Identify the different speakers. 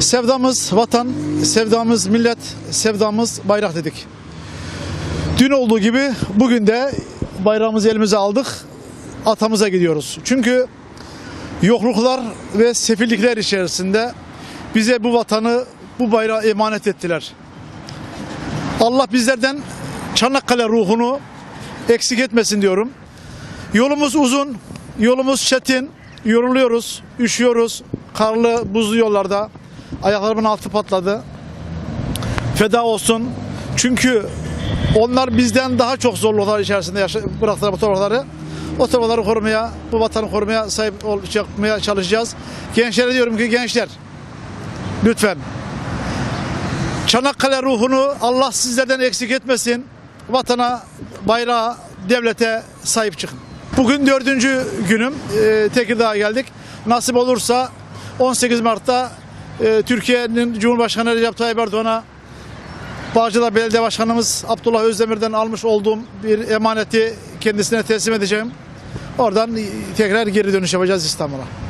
Speaker 1: Sevdamız vatan, sevdamız millet, sevdamız bayrak dedik. Dün olduğu gibi bugün de bayrağımızı elimize aldık. Atamıza gidiyoruz. Çünkü yokluklar ve sefillikler içerisinde bize bu vatanı, bu bayrağı emanet ettiler. Allah bizlerden Çanakkale ruhunu eksik etmesin diyorum. Yolumuz uzun, yolumuz çetin, yoruluyoruz, üşüyoruz. Karlı, buzlu yollarda ayaklarımın altı patladı. Feda olsun. Çünkü onlar bizden daha çok zorluklar içerisinde bıraktılar bu toprakları. O toprakları korumaya, bu vatanı korumaya sahip olmaya çalışacağız. Gençlere diyorum ki gençler lütfen Çanakkale ruhunu Allah sizlerden eksik etmesin. Vatana, bayrağa, devlete sahip çıkın. Bugün dördüncü günüm. E, Tekirdağ'a geldik. Nasip olursa 18 Mart'ta e, Türkiye'nin Cumhurbaşkanı Recep Tayyip Erdoğan'a Bağcılar Belediye Başkanımız Abdullah Özdemir'den almış olduğum bir emaneti kendisine teslim edeceğim. Oradan tekrar geri dönüş yapacağız İstanbul'a.